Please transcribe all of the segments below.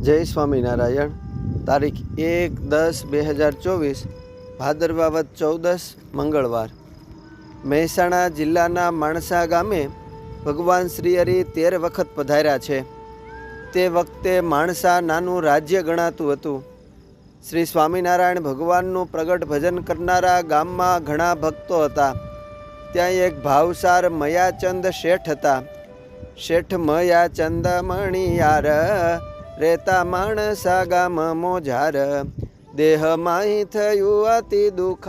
જય સ્વામિનારાયણ. તારીખ એક દસ બે હજાર ચોવીસ ભાદરવાવત ચૌદસ, મંગળવાર. મહેસાણા જિલ્લાના માણસા ગામે ભગવાન શ્રી હરિ તેર વખત પધાર્યા છે. તે વખતે માણસા નાનું રાજ્ય ગણાતું હતું. શ્રી સ્વામિનારાયણ ભગવાનનું પ્રગટ ભજન કરનારા ગામમાં ઘણા ભક્તો હતા. ત્યાં એક ભાવસાર મયાચંદ શેઠ હતા. શેઠ મયાચંદ મણિયાર રેતા માણસા ગામ મોજાર. દેહ માહી થયું અતિ દુઃખ.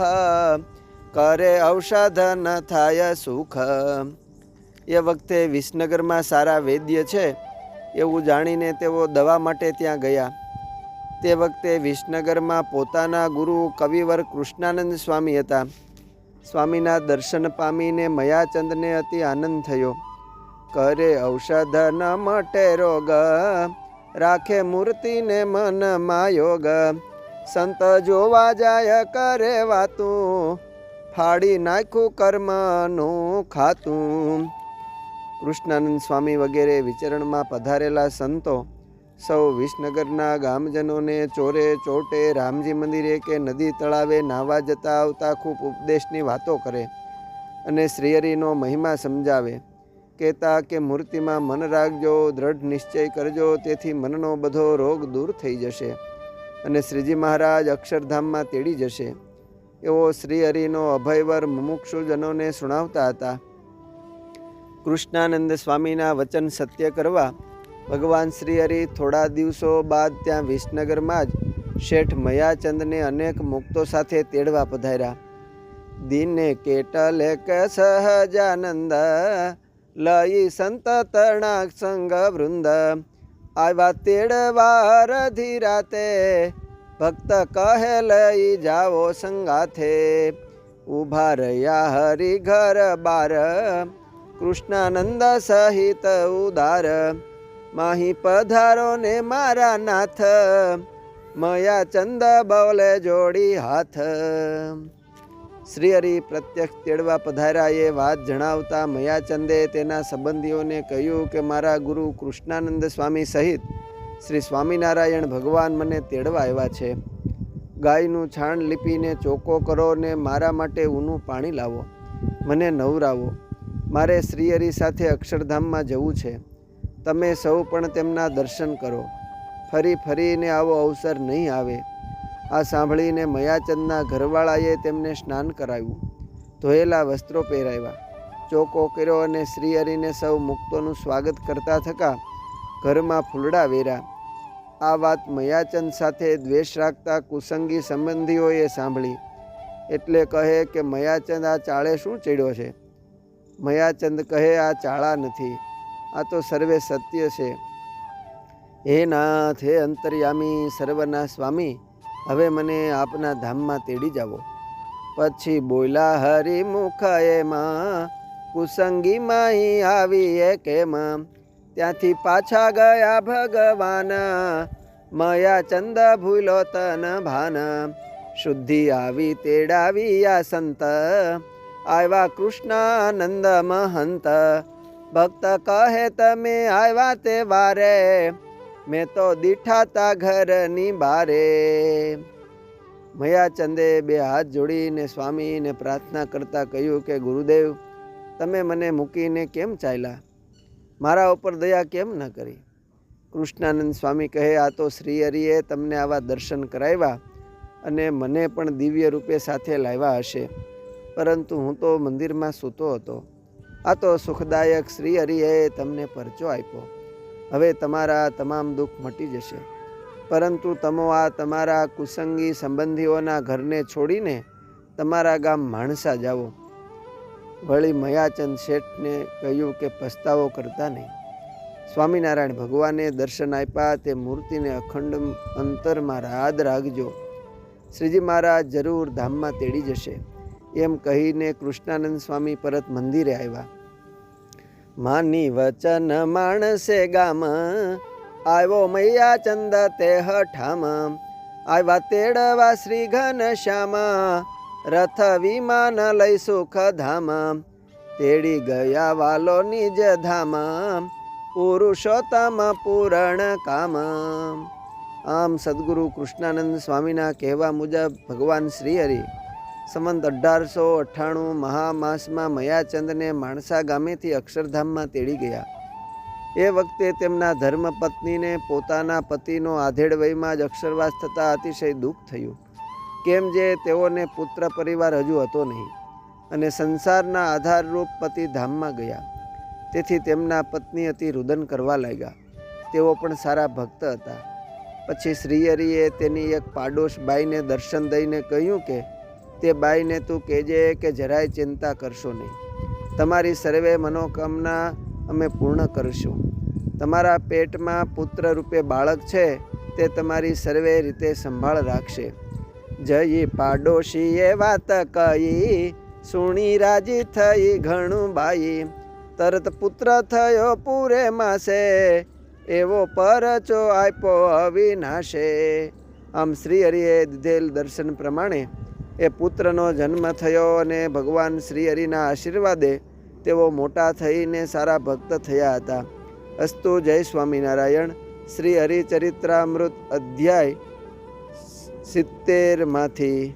કરે ઔષધન થાય સુખ. એ વખતે વિસનગરમાં સારા વૈદ્ય છે, એવું જાણીને તેઓ દવા માટે ત્યાં ગયા. તે વખતે વિસનગરમાં પોતાના ગુરુ કવિવર કૃષ્ણાનંદ સ્વામી હતા. સ્વામીના દર્શન પામીને મયાચંદને અતિ આનંદ થયો. કરે ઔષધ ન મટે રોગ. રાખે મૂર્તિને મનમાં યોગ સંત જોવા જાય કરે વાતું, ફાડી નાખ્યું કર્મનું ખાતું. કૃષ્ણાનંદ સ્વામી વગેરે વિચરણમાં પધારેલા સંતો સૌ વિસનગરના ગામજનોને ચોરે ચોટે રામજી મંદિરે કે નદી તળાવે નાહવા જતા આવતા ખૂબ ઉપદેશની વાતો કરે અને શ્રીહરિનો મહિમા સમજાવે. કહેતા કે મૂર્તિમાં મન રાખજો, દ્રઢ નિશ્ચય કરજો, તેથી મનનો બધો રોગ દૂર થઈ જશે અને શ્રીજી મહારાજ અક્ષરધામમાં તેડી જશે. એવો શ્રીહરિનો અભયવર મુમુક્ષુજનોને સુણાવતા હતા. કૃષ્ણાનંદ સ્વામીના વચન સત્ય કરવા ભગવાન શ્રીહરિ થોડા દિવસો બાદ ત્યાં વિસનગરમાં જ શેઠ મયાચંદને અનેક મુક્તો સાથે તેડવા પધાર્યા. દિને કેટલ સહજાનંદ લઈ સંત તણાક સંગ વૃંદ આવ્યા તેડવા રધી રાતે ભક્ત કહે લઈ જાઓ સંગાથે ઊભા રહ્યા હરિ ઘર બાર કૃષ્ણાનંદ સહિત ઉદાર માહી પધારો ને મારા નાથ મયા ચંદ બવલે શ્રી હરિ પ્રત્યક્ષ તેડવા પધાર્યા એ વાત જણાવતા મયાચંદે તેના સંબંધીઓને કહ્યું કે, મારા ગુરુ કૃષ્ણાનંદ સ્વામી સહિત શ્રી સ્વામિનારાયણ ભગવાન મને તેડવા આવ્યા છે. ગાયનું છાણ લીપીને ચોખ્ખો કરો ને મારા માટે ઊનું પાણી લાવો. મને નવરાવો. મારે શ્રીહરિ સાથે અક્ષરધામમાં જવું છે. તમે સૌ પણ તેમના દર્શન કરો. ફરી ફરીને આવો અવસર નહીં આવે. આ સાંભળીને મયાચંદના ઘરવાળાએ તેમને સ્નાન કરાવ્યું. ધોયેલા વસ્ત્રો પહેરાવ્યા. ચોકો કર્યો અને શ્રીહરિને સૌ મુક્તોનું સ્વાગત કરતા થકા ઘરમાં ફૂલડા વેર્યા. આ વાત મયાચંદ સાથે દ્વેષ રાખતા કુસંગી સંબંધીઓએ સાંભળી. એટલે કહે કે મયાચંદ, આ ચાળે શું ચડ્યો છે? મયાચંદ કહે, આ ચાળા નથી. આ તો સર્વે સત્ય છે. હે નાથ, હે અંતર્યામી, સર્વના સ્વામી હવે મને આપના ધામમાં તેડી જાવો પછી બોલા હરિમુખ એમાં કુસંગી માહી આવી એ કેમ ત્યાંથી પાછા ગયા ભગવાન. મયા ચંદ ભૂલો તન ભાન. શુદ્ધિ આવી તેડાવી આ સંત. આવ્યા કૃષ્ણાનંદ મહંત. ભક્ત કહે, તમે આવ્યા તે વારે મેં તો દીઠાતા ઘરની બારે. મયાચંદે બે હાથ જોડીને સ્વામીને પ્રાર્થના કરતા કહ્યું કે, ગુરુદેવ, તમે મને મૂકીને કેમ ચાલ્યા? મારા ઉપર દયા કેમ ન કરી? કૃષ્ણાનંદ સ્વામી કહે, આ તો શ્રી હરિએ તમને આવા દર્શન કરાવ્યા અને મને પણ દિવ્ય રૂપે સાથે લાવ્યા હશે. પરંતુ હું તો મંદિરમાં સૂતો હતો. આ તો સુખદાયક શ્રી હરિએ તમને પરચો આપ્યો. હવે તમારા તમામ દુઃખ મટી જશે. પરંતુ તમે આ તમારા કુસંગી સંબંધીઓના ઘરને છોડીને તમારા ગામ માણસા જાઓ. વળી મયાચંદ શેઠને કહ્યું કે પસ્તાવો કરતા નહીં. સ્વામિનારાયણ ભગવાને દર્શન આપ્યા તે મૂર્તિને અખંડ અંતરમાં રાદ રાખજો. શ્રીજી મહારાજ જરૂર ધામમાં તેડી જશે. એમ કહીને કૃષ્ણાનંદ સ્વામી પરત મંદિરે આવ્યા. માની વચન માણસે ગામ. આવ્યો મૈયા ચંદ તે હઠામ. આવ્યા તેડવા શ્રી ઘન શ્યામા. રથ વિમાન લઈ સુખ ધામ તેડી ગયા વાલો નિજ ધામ પુરુષોત્તમ પૂરણ કામ આમ સદગુરુ કૃષ્ણાનંદ સ્વામીના કહેવા મુજબ ભગવાન શ્રીહરિ સંમંત અઢારસો અઠ્ઠાણું મહામાસમાં મયાચંદને માણસા ગામેથી અક્ષરધામમાં તેડી ગયા. એ વખતે તેમના ધર્મપત્નીને પોતાના પતિનો આધેડ વયમાં જ અક્ષરવાસ થતાં અતિશય દુઃખ થયું. કેમ જે તેઓને પુત્ર પરિવાર હજુ હતો નહીં અને સંસારના આધારરૂપ પતિ ધામમાં ગયા. તેથી તેમના પત્ની અતિ રુદન કરવા લાગ્યા. તેઓ પણ સારા ભક્ત હતા. પછી શ્રીહરિએ તેની એક પાડોશ બાઈને દર્શન દઈને કહ્યું કે તે બાઈને તું કહેજે કે જરાય ચિંતા કરશો નહીં. તમારી સર્વે મનોકામના અમે પૂર્ણ કરીશું. તમારા પેટમાં પુત્ર રૂપે બાળક છે, તે તમારી સર્વે રીતે સંભાળ રાખશે. જઈ પાડોશીએ વાત કહી, સુણી રાજી થઈ ઘણું બાઈ. તરત પુત્ર થયો પૂરે માસે, એવો પરચો આપ્યો અવિનાશે. આમ શ્રી હરિએ દીધેલ દર્શન પ્રમાણે એ પુત્રનો જન્મ થયો અને ભગવાન શ્રી હરિના આશીર્વાદે તેઓ મોટા થઈને સારા ભક્ત થયા હતા. અસ્તુ જય સ્વામિનારાયણ. શ્રી હરિચરિત્રામૃત અધ્યાય સિત્તેરમાંથી